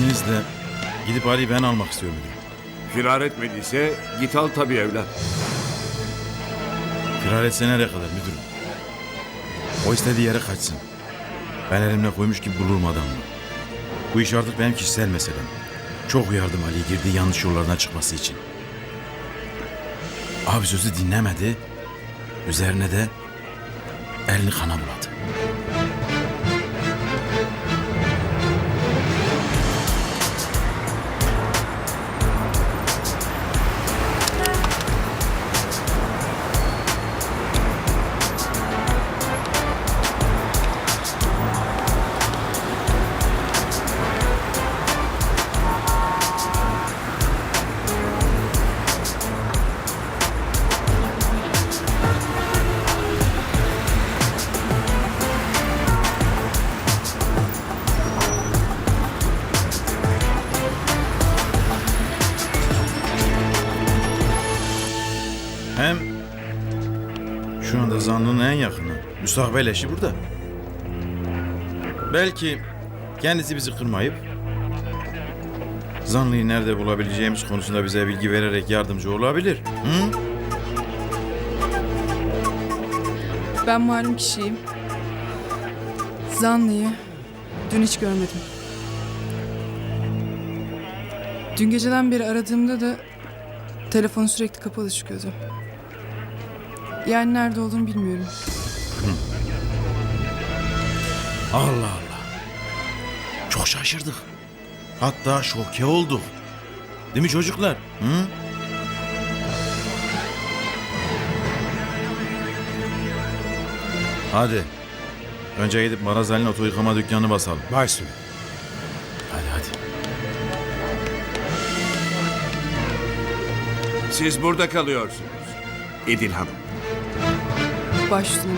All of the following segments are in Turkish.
İzninizle gidip Ali'yi ben almak istiyorum. Firar etmediyse git al tabii evlat. Firar etse nereye kadar müdürüm? O istediği yere kaçsın. Ben elimle koymuş gibi bulurum adamı. Bu iş artık benim kişisel meselem. Çok uyardım Ali'yi girdiği yanlış yollardan çıkması için. Abi sözü dinlemedi. Üzerine de elini kana buladı. Zanlının en yakını. Müstakbel eşi burada. Belki kendisi bizi kırmayıp zanlıyı nerede bulabileceğimiz konusunda bize bilgi vererek yardımcı olabilir. Hı? Ben malum kişiyim. Zanlıyı dün hiç görmedim. Dün geceden beri aradığımda da telefon sürekli kapalı çıkıyordu. Yani nerede olduğunu bilmiyorum. Allah Allah. Çok şaşırdık. Hatta şoke olduk. Değil mi çocuklar? Hı? Hadi. Önce gidip Marazali'nin oto yıkama dükkanını basalım. Baş üstüne. Hadi hadi. Siz burada kalıyorsunuz. İdil Hanım. Baş üstüne.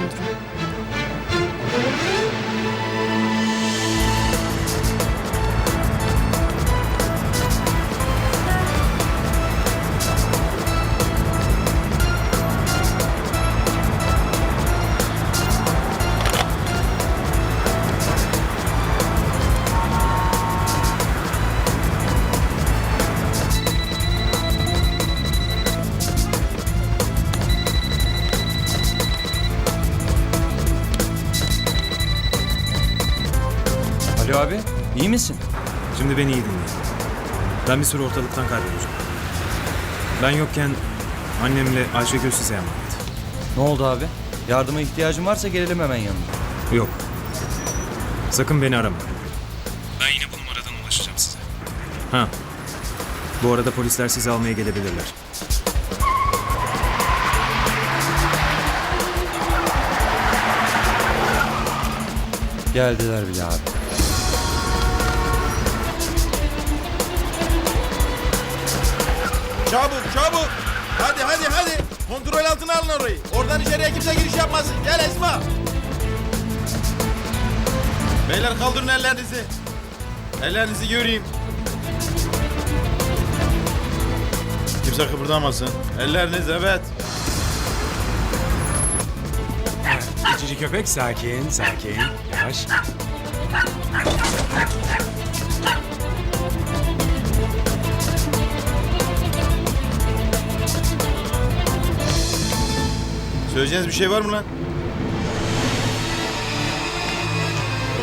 İyi misin? Şimdi beni iyi dinleyin. Ben bir süre ortalıktan kaybolacağım. Ben yokken annemle Ayşegül size emanet. Ne oldu abi? Yardıma ihtiyacın varsa gelelim hemen yanına. Yok. Sakın beni arama. Ben yine bu numaradan ulaşacağım size. Ha. Bu arada polisler sizi almaya gelebilirler. Geldiler bile abi. Çabuk çabuk. Hadi hadi hadi. Kontrol altına alın orayı. Oradan içeriye kimse giriş yapmasın. Gel Esma. Beyler kaldırın ellerinizi. Ellerinizi göreyim. Kimse kıpırdamasın. Elleriniz evet. Cici köpek sakin, sakin. Yavaş. Söyleyeceğiniz bir şey var mı lan?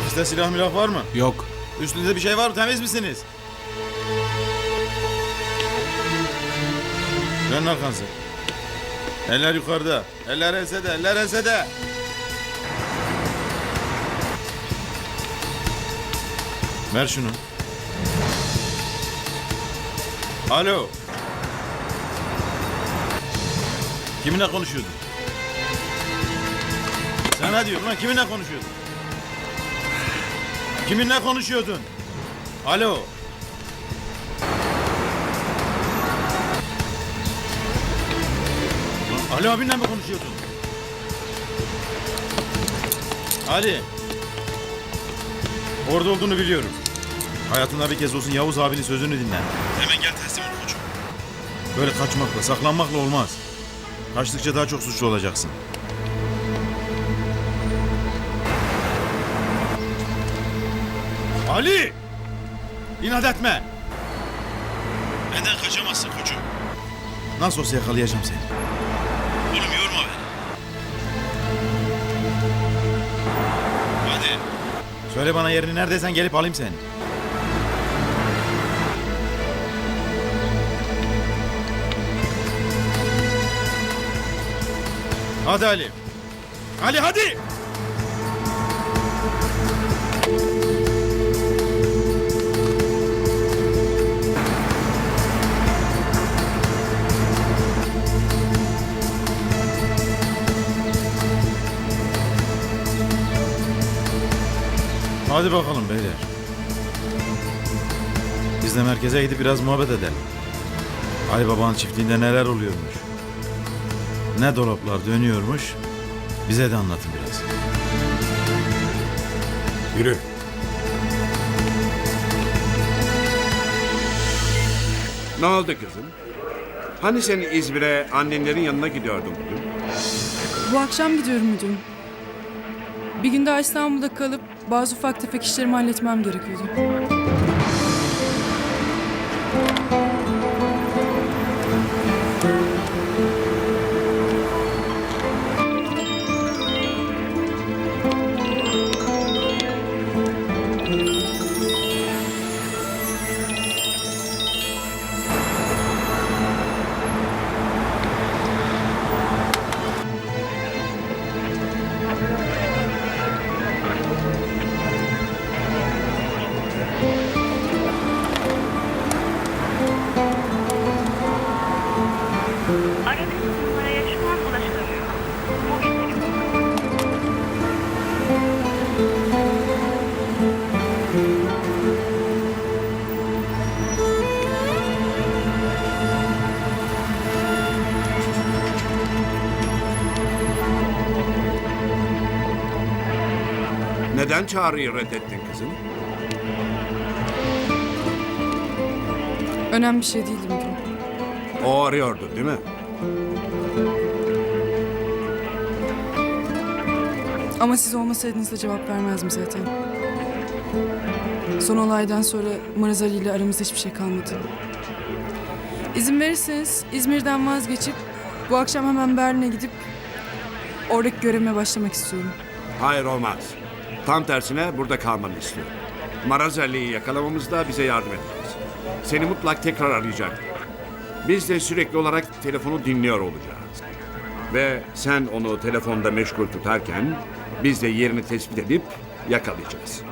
Ofiste silah milah var mı? Yok. Üstünüzde bir şey var mı? Temiz misiniz? Dönün arkanızı. Eller yukarıda. Eller ensede. Eller ensede. Ver şunu. Alo. Kiminle konuşuyordun? Sana diyorum lan kiminle konuşuyordun? Kiminle konuşuyordun? Alo. Lan Ali abinle mi konuşuyordun? Ali. Orada olduğunu biliyorum. Hayatında bir kez olsun Yavuz abinin sözünü dinle. Hemen gel teslim ol koçum. Böyle kaçmakla, saklanmakla olmaz. Kaçtıkça daha çok suçlu olacaksın. Ali! İnat etme. Benden kaçamazsın koçum. Nasıl olsa yakalayacağım seni. Oğlum yorma beni. Hadi. Söyle bana yerini neredeysen gelip alayım seni. Hadi Ali. Ali hadi. Hadi bakalım beyler. Biz de merkeze gidip biraz muhabbet edelim. Ali Baba'nın çiftliğinde neler oluyormuş. Ne dolaplar dönüyormuş. Bize de anlatın biraz. Yürü. Ne oldu kızım? Hani sen İzmir'e annenlerin yanına gidiyordun bugün? Bu akşam gidiyorum müdürüm. Bir gün daha İstanbul'da kalıp bazı ufak tefek işlerimi halletmem gerekiyordu. Aradığınız numaraya şu an ulaşılamıyor. Bu bildirim Neden çağrıyı reddettin kızım? Önemli bir şey değildi müdürüm. O arıyordu değil mi? Ama siz olmasaydınız da cevap vermezdim zaten. Son olaydan sonra Maraz Ali ile aramızda hiçbir şey kalmadı. İzin verirseniz İzmir'den vazgeçip bu akşam hemen Berlin'e gidip oradaki görevime başlamak istiyorum. Hayır olmaz. Tam tersine burada kalmanı istiyorum. Marazeli'yi yakalamamızda bize yardım ediniz. Seni mutlak tekrar arayacak. Biz de sürekli olarak telefonu dinliyor olacağız. Ve sen onu telefonda meşgul tutarken biz de yerini tespit edip yakalayacağız.